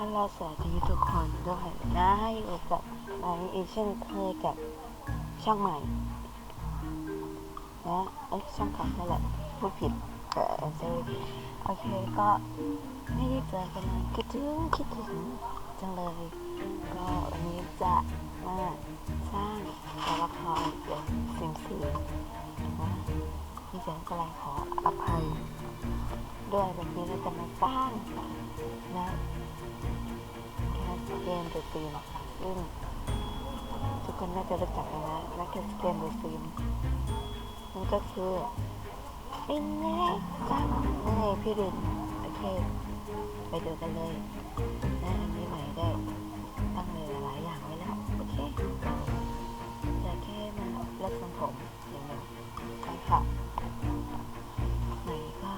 ฮัลโหลสวัสดีทุกคนด้วยนะให้อยู่กับไออีกเช่นเคยกับช่างใหม่นะเอ้ยช่างเก่านั่นแหละพูดผิดเออ sorry โอเคก็ไม่ได้เจอกันนานคิดถึงคิดถึงจังเลย ก็วันนี้จะมาสร้างตัวละครเกี่ยวสิ่งสีนะพี่เจนก็เลยขออภัยด้วยวันนี้เราจะมาสร้าง นะแคสเกมเดอะซีนซึ่งทุกคนน่าจะรู้จักกันนะนักแคสเกมเดอะซีนนั่นก็คือเป็นไงจ้างนั่พี่รินโอเค ไปดูกันเลยนะอันนี้ใหม่ได้ตั้งเลยหลายอย่างไว้แล้วโอเคจะแค่มาเลือกทรงผมอย่างนึ่งใช่ค่ะไหนก็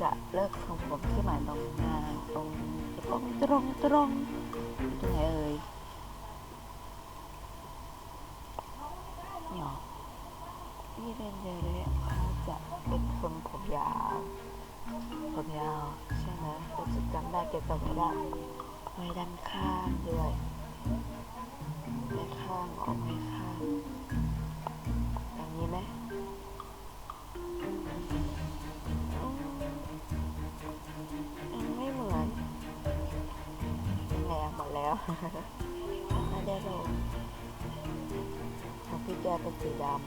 จะเลิกทรงผมที่หมายตรงงานตรง ตรงตรงตรงตรงไหนเอ่ยเนี่ยหรอนี่เรนเดอร์เลยเขาจะเป็นคนผมยาว ผมยาวใช่ไหมรู้สึกจำได้เก็บตัวไม่ได้ไว้ด้านข้างด้วยไว้ข้างออกไว้ข้าง ไม่ได้ลงของพี่แกเป็นสีดำ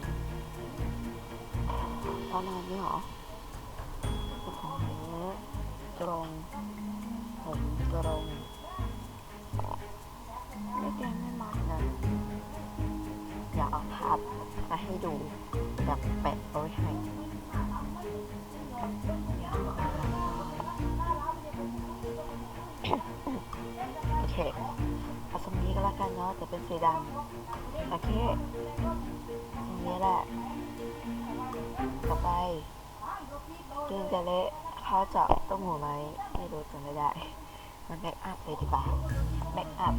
ประมาณนี้เหรอของหนูตรงผมตรงไม่แกไม่มานะอยากเอาภาพมาให้ดูอยากแปะ ดำโอเคตรงนี้แหละต่อไปดึงจะเละเขาจะต้องหูไหมไม่รู้จำไม่ได้ มันแบ็กอัพเลยดีกว่าแบ็กอัพ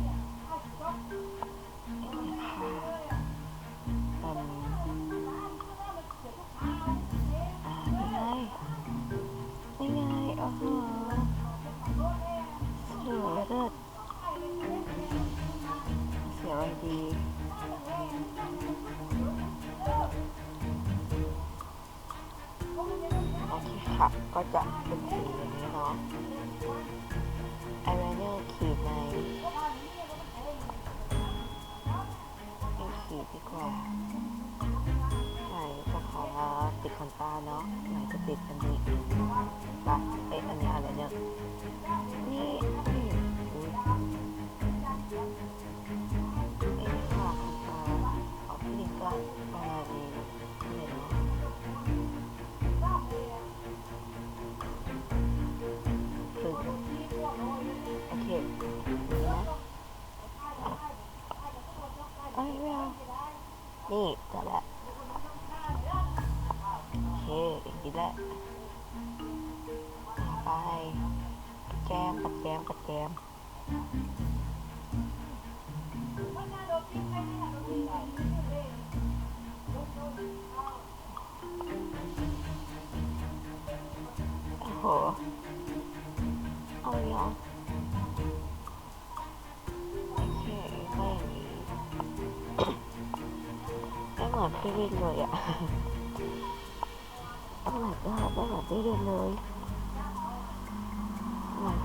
ก็จะเป็นสีอย่างนี้เนาะอายไลเนอร์ขีดในม่ขีดดีกว่าไหนจะขอติดขนตาเนาะไหนจะติดอันนี้ปะเอ๊ะอันนี้อะไรเนี่ยนี่ ต่อไปแจมกับแจมกับแจมโอ้โหเอา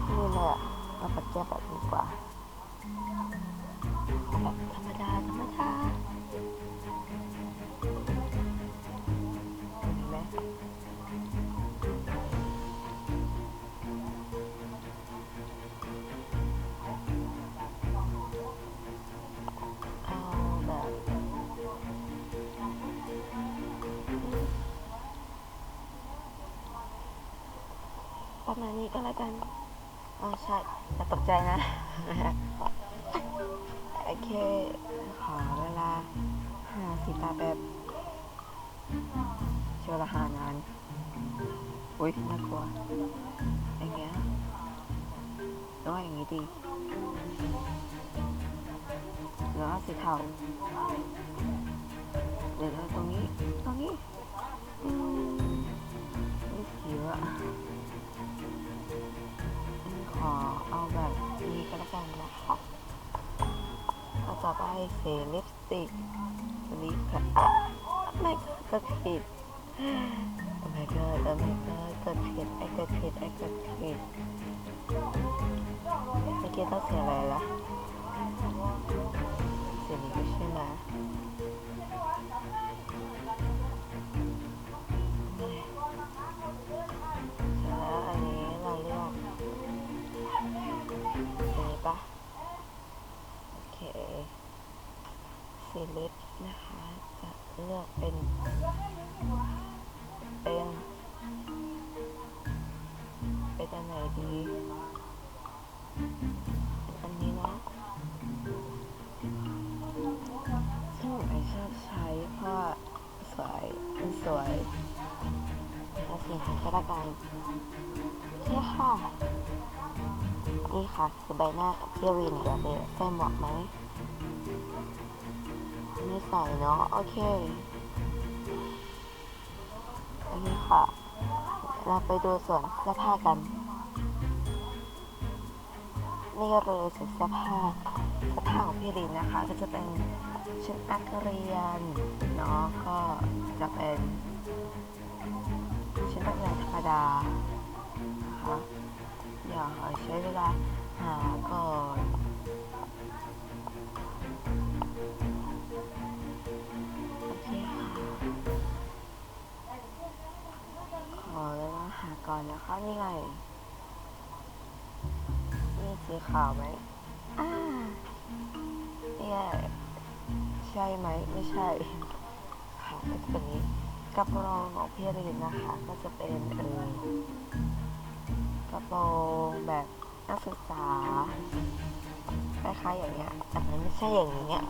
นี่เหลยอะโอ้ my god ไม่เหมือนพี่วินเลยเหมือนพี่วินเลยอะเราปัดแก้แบบดีกว่าแบบธรรมดาธรรมดาเห็นไหมเอาแบบประมาณนี้ก็แล้วกัน อ๋อใช่อย่าตกใจนะ โอเค ขอเวลาหาสีตาแบบเชื่อลาหานานอุ้ยน่ากลัวอย่างเงี้ยหรือว่าอย่างงี้ดีหรือว่าสีเทาหรือว่าตรงนี้ ตรงนี้อืมไม่สีอะ ขอเอาแบบนี้ก็แล้วกันนะคะก็จะไปสีลิปสติกลิปค่ะอะไม่ก็จะผิด Oh my god oh my god กดผิดไอ้กดผิดไอ้กดผิดเมื่อกี้ต้องเสียอะไรละเสียนี้ใช่ไหม เอาสีนี้ก็แล้วกันนี่ค่ะนี่ค่ะคือใบหน้าพี่วินเดี๋ยวไปใส่หมวกไหมไม่ใส่เนาะโอเคอันนี้ค่ะ เราไปดูส่วนเสื้อผ้ากัน นี่เลยส่วนเสื้อผ้าเสื้อผ้าของพี่ลินนะคะ ก็จะเป็นชุดนักเรียนเนาะก็จะเป็น ชุดนักเรียนธรรมดานะคะอย่าใช้เวลาหาก่อนโอเคค่ะขอเวลาหาก่อนนะคะนี่ไงมีสีขาวไหมอ่าเนี่ยใช่ไหมไม่ใช่ค่ะก็จะเป็นนี้ กระโปรงของพี่รินนะคะ ก็จะเป็นเออกระโปรงแบบนักศึกษาคล้ายๆอย่างเงี้ยแต่มันไม่ใช่อย่างนี้อะ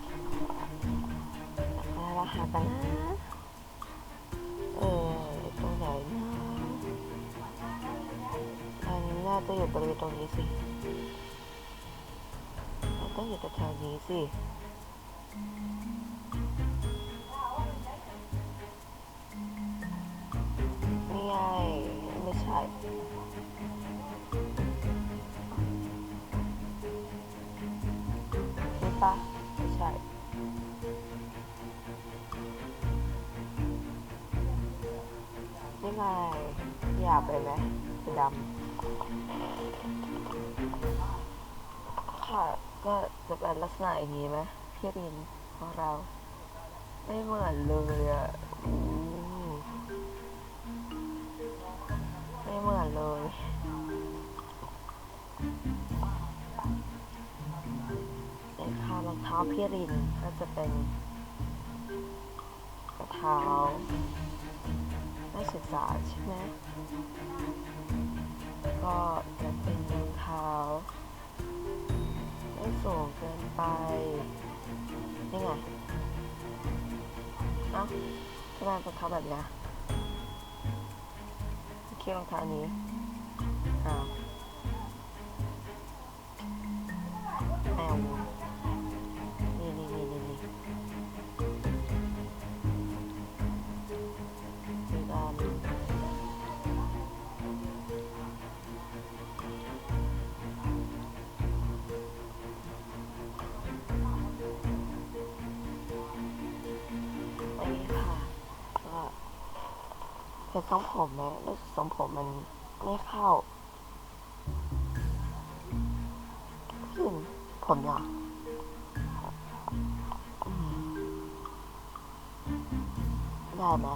แล้วเราหากันนะเออตรงไหนนะอันน่าจะอยู่บริเวณตรงนี้สิมันต้องอยู่แถวๆนี้สิ ไม่ใช่นี่ปะไม่ใช่นี่ไงหยาบไปไหมสีดำค่ะ ก็จะเป็นลักษณะอย่างนี้ไหมพี่รินของเรา ไม่เหมือนเลยอะ เหมือนเลยในค่ะรองเท้าพี่รินก็จะเป็นรองเท้านักศึกษาใช่ไหมก็จะเป็นรองเท้าไม่สูงเกินไป นี่ไง เอ้าทำไมเป็นรองเท้าแบบนี้ ยโอเครองเท้านี้อ้าวแอลนี่นี่นี่นี่นี่สีดำ อันนี้ค่ะก็ เป็นทรงผมนะรู้สึกทรงผมมันไม่เข้าขึ้นผมยาวอืมได้ไหม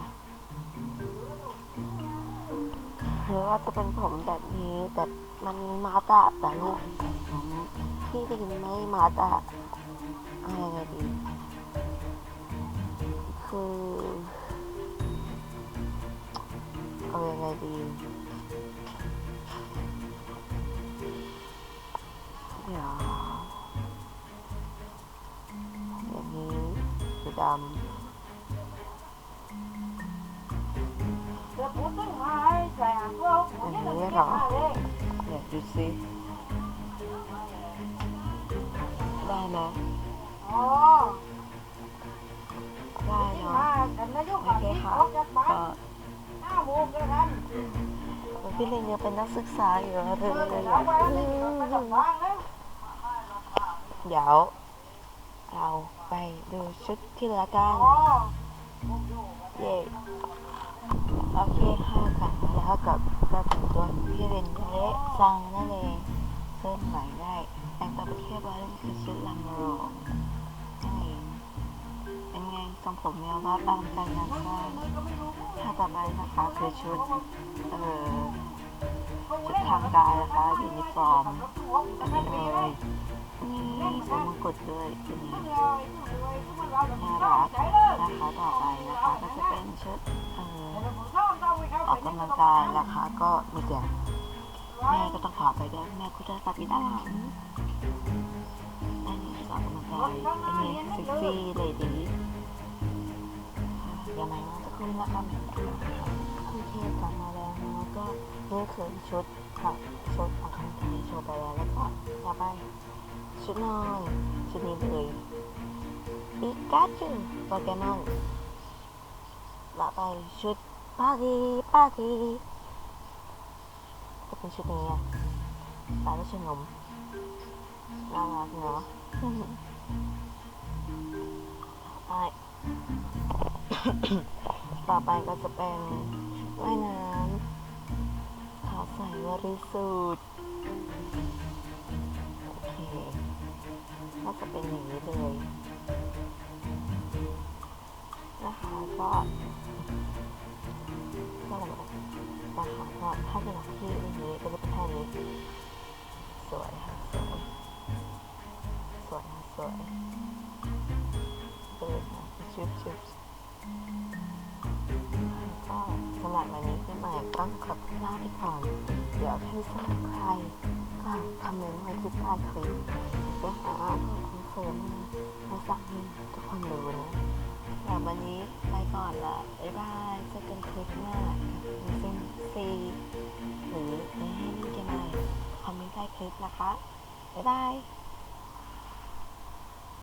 หรือว่าจะเป็นผมแบบนี้แต่มันมาตะแต่ลูกผมพี่ดินไม่มาตะอะไรไงดีคือ ยังไงดีเดี๋ยวอย่างนี้สีดำอย่างนี้เหรอเดี๋ยวดูสิได้ไหมได้เนาะโอเคค่ะก็ พี่ลินยังเป็นนักศึกษาอยู่เลยเดี๋ยว เราไปดูชุดที่ลือกันเย้โอเคค่ะค่ะแล้วกับก็ถึงตัวพี่เรนเยะซังนั่นเองเคลื่อนไหวได้แต่งตัวเป็นเทียบอยแล้วนี่คือชุดลำโรงนั่นเองเป็นไงทรงผมเนียววับอลังการงานสร้ ต่อไปนะคะคือชุดเอ่อชุดทางการนะคะยูนิฟอร์มอันนี้เลยนี่ใส่มงกุฎด้วยทีนี้น่ารักนะคะต่อไปนะคะก็จะเป็นชุดเอ่อออกกำลังกายนะคะก็มีแต่แม่ก็ต้องขอไปด้วยแม่ก็จะตัดปีด้านหลังอันนี้ออกกำลังกายอันนี้เซ็กซี่เลดี้ยังไง นะสักครู่ะคะโอเคกลับมาแล้วนะก็นี่คือชุดค่ะชุดออกกำลังกายโชว์ไปแล้วแล้วก็ต่อไปชุดนอนชุดนี้เลยปิกาจูโปเกมอนต่อไปชุดปากีปากีก็เป็นชุดนี้อะตายแล้วชุดนมน่ารักเนาะต่อไป ต่อไปก็จะเป็นว่ายน้ำขาวใสบริสุทธิ์โอเคก็จะเป็นอย่างนี้เลยนะคะก็ก็อะไรแบบนะคะก็ถ้าเป็นแบบที่อย่างนี้ก็จะเป็นแค่นี้สวยค่ะสวยสวยค่ะสวยเปิดค่ะชุบชุบ ก็สำหรับวันนี้พี่ใหม่ต้องขอบคุณลาไปก่อน เดี๋ยวถ้าสำหรับใครก็คอมเมนต์ไว้ที่ใต้คลิปเดี๋ยวหาคนเสริมมาสั่งให้ทุกคนดูนะสำหรับวันนี้ไปก่อนละบ๊ายบายเจอกันคลิปหน้ากับซิมซีหรือไม่ให้เล่นเกมอะไรคอมเมนต์ใต้คลิปนะคะบ๊ายบาย